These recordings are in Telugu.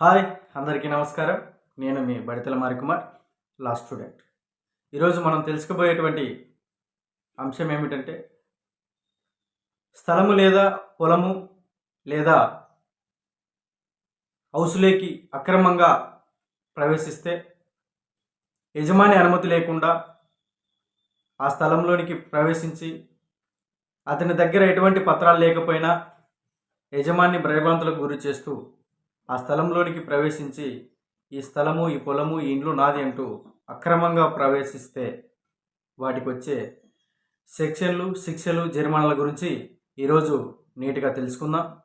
హాయ్ అందరికీ నమస్కారం. నేను మీ బడితల మారికుమార్ లా స్టూడెంట్. ఈరోజు మనం తెలుసుకోబోయేటువంటి అంశం ఏమిటంటే స్థలము లేదా పొలము లేదా హౌసులేకి అక్రమంగా ప్రవేశిస్తే యజమాని అనుమతి లేకుండా ఆ స్థలంలోనికి ప్రవేశించి అతని దగ్గర ఎటువంటి పత్రాలు లేకపోయినా యజమాని భయభ్రాంతులకు గురి చేస్తూ ఆ స్థలంలోనికి ప్రవేశించి ఈ స్థలము ఈ పొలము ఈ ఇండ్లు నాది అంటూ అక్రమంగా ప్రవేశిస్తే వాటికి వచ్చే సెక్షన్లు శిక్షలు జరిమానాల గురించి ఈరోజు నీట్గా తెలుసుకుందాం.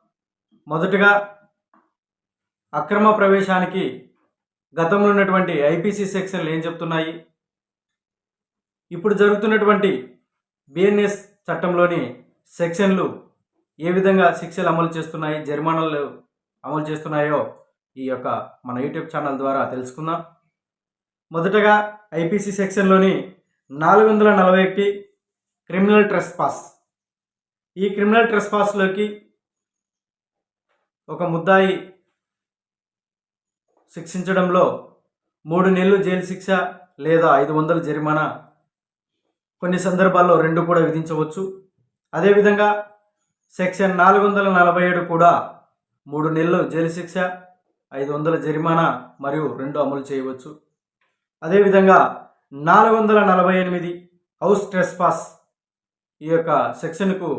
మొదటగా అక్రమ ప్రవేశానికి గతంలో ఉన్నటువంటి ఐపీసీ సెక్షన్లు ఏం చెప్తున్నాయి? ఇప్పుడు జరుగుతున్నటువంటి బిఎన్ఎస్ చట్టంలోని సెక్షన్లు ఏ విధంగా శిక్షలు అమలు చేస్తున్నాయి? జరిమానాలు అమలు చేస్తున్నాయో ఈ యొక్క మన యూట్యూబ్ ఛానల్ ద్వారా తెలుసుకుందాం. మొదటగా ఐపీసీ సెక్షన్లోని నాలుగు వందల నలభై ఒకటి క్రిమినల్ ట్రెస్ పాస్. ఈ క్రిమినల్ ట్రెస్ పాస్లోకి ఒక ముద్దాయి శిక్షించడంలో మూడు నెలలు జైలు శిక్ష లేదా ఐదు వందల జరిమానా. కొన్ని సందర్భాల్లో రెండు కూడా విధించవచ్చు. అదేవిధంగా సెక్షన్ నాలుగు వందల నలభై ఏడు కూడా మూడు నెలలు జైలు శిక్ష ఐదు వందల జరిమానా మరియు రెండు అమలు చేయవచ్చు. అదేవిధంగా నాలుగు వందల నలభై ఎనిమిది హౌస్ ట్రెస్ పాస్ ఈ యొక్క సెక్షన్కు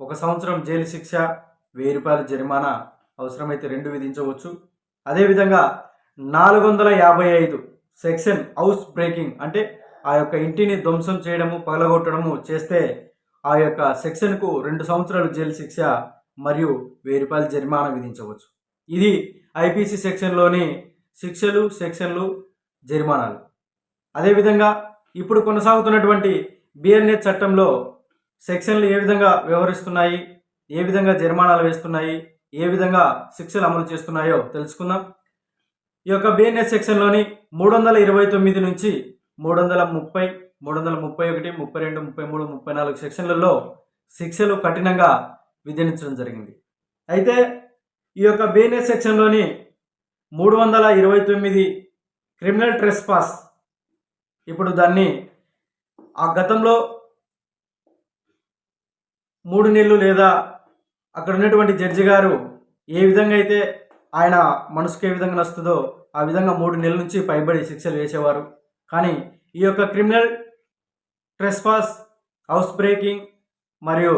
ఒక సంవత్సరం జైలు శిక్ష వెయ్యి రూపాయల జరిమానా అవసరమైతే రెండు విధించవచ్చు. అదేవిధంగా నాలుగు వందల యాభై ఐదు సెక్షన్ హౌస్ బ్రేకింగ్ అంటే ఆ యొక్క ఇంటిని ధ్వంసం చేయడము పగలగొట్టడము చేస్తే ఆ యొక్క సెక్షన్కు రెండు సంవత్సరాలు జైలు శిక్ష మరియు వెయ్యి రూపాయల జరిమానా విధించవచ్చు. ఇది ఐపీసీ సెక్షన్లోని శిక్షలు సెక్షన్లు జరిమానాలు. అదేవిధంగా ఇప్పుడు కొనసాగుతున్నటువంటి బిఎన్ఏ చట్టంలో సెక్షన్లు ఏ విధంగా వ్యవహరిస్తున్నాయి ఏ విధంగా జరిమానాలు వేస్తున్నాయి ఏ విధంగా శిక్షలు అమలు చేస్తున్నాయో తెలుసుకుందాం. ఈ యొక్క బిఎన్ఏ సెక్షన్లోని మూడు వందల ఇరవై తొమ్మిది నుంచి మూడు వందల ముప్పై మూడు వందల ముప్పై ఒకటి ముప్పై రెండు ముప్పై మూడు ముప్పై నాలుగు సెక్షన్లలో శిక్షలు కఠినంగా విధించడం జరిగింది. అయితే ఈ యొక్క బిఎన్ఎస్ సెక్షన్లోని మూడు వందల ఇరవై తొమ్మిది క్రిమినల్ ట్రెస్ పాస్ ఇప్పుడు దాన్ని ఆ గతంలో మూడు నెలలు లేదా అక్కడ ఉన్నటువంటి జడ్జి గారు ఏ విధంగా అయితే ఆయన మనసుకు ఏ విధంగా నస్తుందో ఆ విధంగా మూడు నెలల నుంచి పైబడి శిక్షలు వేసేవారు. కానీ ఈ యొక్క క్రిమినల్ ట్రెస్పాస్ హౌస్ బ్రేకింగ్ మరియు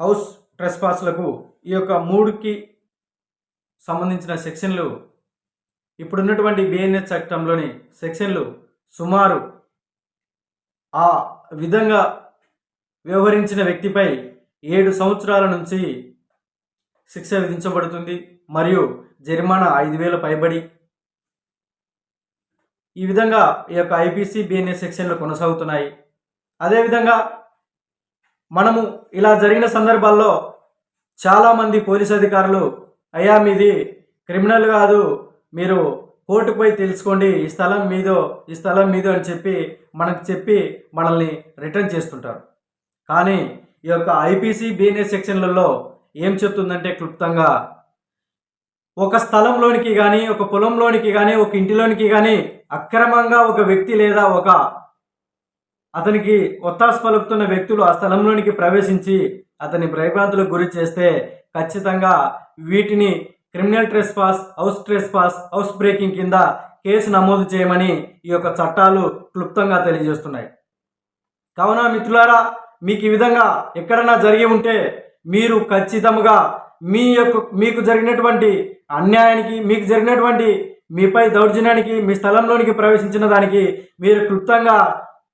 హౌస్ ట్రెస్పాస్లకు ఈ యొక్క మూడుకి సంబంధించిన సెక్షన్లు ఇప్పుడున్నటువంటి బిఎన్ఎస్ చట్టంలోని సెక్షన్లు సుమారు ఆ విధంగా వ్యవహరించిన వ్యక్తిపై ఏడు సంవత్సరాల నుంచి శిక్ష విధించబడుతుంది మరియు జరిమానా ఐదు వేల పైబడి. ఈ విధంగా ఈ యొక్క ఐపీసీ బిఎన్ఎస్ సెక్షన్లు కొనసాగుతున్నాయి. అదేవిధంగా మనము ఇలా జరిగిన సందర్భాల్లో చాలామంది పోలీస్ అధికారులు అయ్యా మీది క్రిమినల్ కాదు మీరు కోర్టుకు పోయి తెలుసుకోండి ఈ స్థలం మీదో ఈ స్థలం మీదో అని చెప్పి మనకు చెప్పి మనల్ని రిటర్న్ చేస్తుంటారు. కానీ ఈ యొక్క ఐపీసీ బిఎన్ఎస్ సెక్షన్లలో ఏం చెప్తుందంటే క్లుప్తంగా ఒక స్థలంలోనికి కానీ ఒక పొలంలోనికి కానీ ఒక ఇంటిలోనికి కానీ అక్రమంగా ఒక వ్యక్తి లేదా ఒక అతనికి ఒత్తాసు పలుకుతున్న వ్యక్తులు ఆ స్థలంలోనికి ప్రవేశించి అతని భయభ్రాంతులకు గురి చేస్తే ఖచ్చితంగా వీటిని criminal trespass house trespass house breaking కింద కేసు నమోదు చేయమని ఈ యొక్క చట్టాలు క్లుప్తంగా తెలియజేస్తున్నాయి. కావున మిత్రులారా మీకు ఈ విధంగా ఎక్కడన్నా జరిగి ఉంటే మీరు ఖచ్చితంగా మీ యొక్క మీకు జరిగినటువంటి అన్యాయానికి మీకు జరిగినటువంటి మీపై దౌర్జన్యానికి మీ స్థలంలోనికి ప్రవేశించిన దానికి మీరు క్లుప్తంగా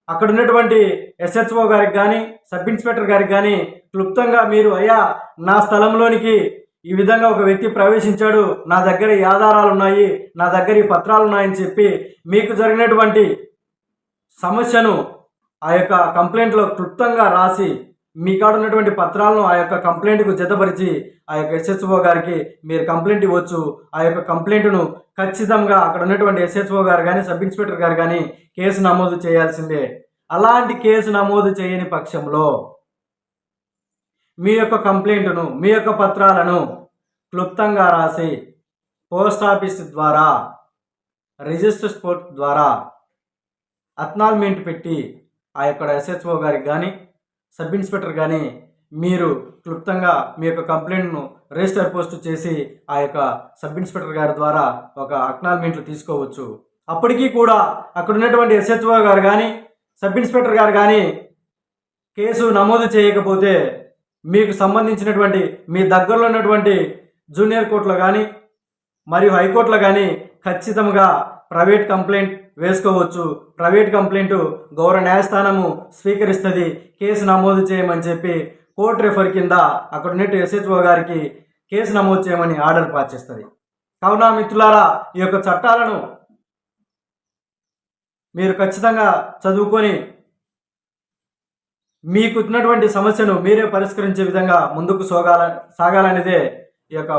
అక్కడ ఉన్నటువంటి ఎస్హెచ్ఓ గారికి కానీ సబ్ ఇన్స్పెక్టర్ గారికి కానీ క్లుప్తంగా మీరు అయ్యా నా స్థలంలోనికి ఈ విధంగా ఒక వ్యక్తి ప్రవేశించాడు. నా దగ్గర ఈ ఆధారాలు ఉన్నాయి. నా దగ్గర ఈ పత్రాలు ఉన్నాయని చెప్పి మీకు జరిగినటువంటి సమస్యను ఆ యొక్క కంప్లైంట్లో క్లుప్తంగా రాసి మీ కాడ ఉన్నటువంటి పత్రాలను ఆ యొక్క కంప్లైంట్కు జతపరిచి ఆ యొక్క ఎస్హెచ్ఓ గారికి మీరు కంప్లైంట్ ఇవ్వచ్చు. ఆ యొక్క కంప్లైంట్ను ఖచ్చితంగా అక్కడ ఉన్నటువంటి ఎస్హెచ్ఓ గారు కానీ సబ్ ఇన్స్పెక్టర్ గారు కానీ కేసు నమోదు చేయాల్సిందే. అలాంటి కేసు నమోదు చేయని పక్షంలో మీ యొక్క కంప్లైంట్ను మీ యొక్క పత్రాలను క్లుప్తంగా రాసి పోస్ట్ ఆఫీస్ ద్వారా రిజిస్టర్ స్పోర్ట్ ద్వారా అక్నాల్మెంట్ పెట్టి ఆ యొక్క ఎస్హెచ్ఓ గారికి కానీ సబ్ ఇన్స్పెక్టర్ కానీ మీరు క్లుప్తంగా మీ యొక్క కంప్లైంట్ను రిజిస్టర్ పోస్ట్ చేసి ఆ యొక్క సబ్ ఇన్స్పెక్టర్ గారి ద్వారా ఒక అక్నాల్మెంట్లు తీసుకోవచ్చు. అప్పటికీ కూడా అక్కడ ఉన్నటువంటి ఎస్హెచ్ఓ గారు కానీ సబ్ ఇన్స్పెక్టర్ గారు కానీ కేసు నమోదు చేయకపోతే మీకు సంబంధించినటువంటి మీ దగ్గరలో ఉన్నటువంటి జూనియర్ కోర్టులో కానీ మరియు హైకోర్టులో కానీ ఖచ్చితంగా ప్రైవేట్ కంప్లైంట్ వేసుకోవచ్చు. ప్రైవేట్ కంప్లైంట్ గౌరవ న్యాయస్థానము స్వీకరిస్తుంది. కేసు నమోదు చేయమని చెప్పి కోర్ట్ రెఫర్ కింద అక్కడ ఉన్నట్టు ఎస్హెచ్ఓ గారికి కేసు నమోదు చేయమని ఆర్డర్ పాస్ చేస్తుంది కావున మిత్రులారా ఈ యొక్క చట్టాలను మీరు ఖచ్చితంగా చదువుకొని మీకున్నటువంటి సమస్యను మీరే పరిష్కరించే విధంగా ముందుకు సోగాల సాగాలనేదే ఈ యొక్క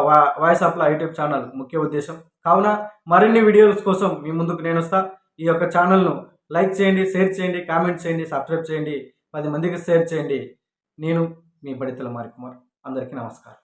voice of law YouTube channel ముఖ్య ఉద్దేశం. కావున మరిన్ని వీడియోస్ కోసం మీ ముందుకు నేను వస్తా. ఈ యొక్క ఛానల్ను లైక్ చేయండి షేర్ చేయండి కామెంట్ చేయండి సబ్స్క్రైబ్ చేయండి పది మందికి షేర్ చేయండి. నేను మీ బడితల మారి కుమార్ అందరికీ నమస్కారం.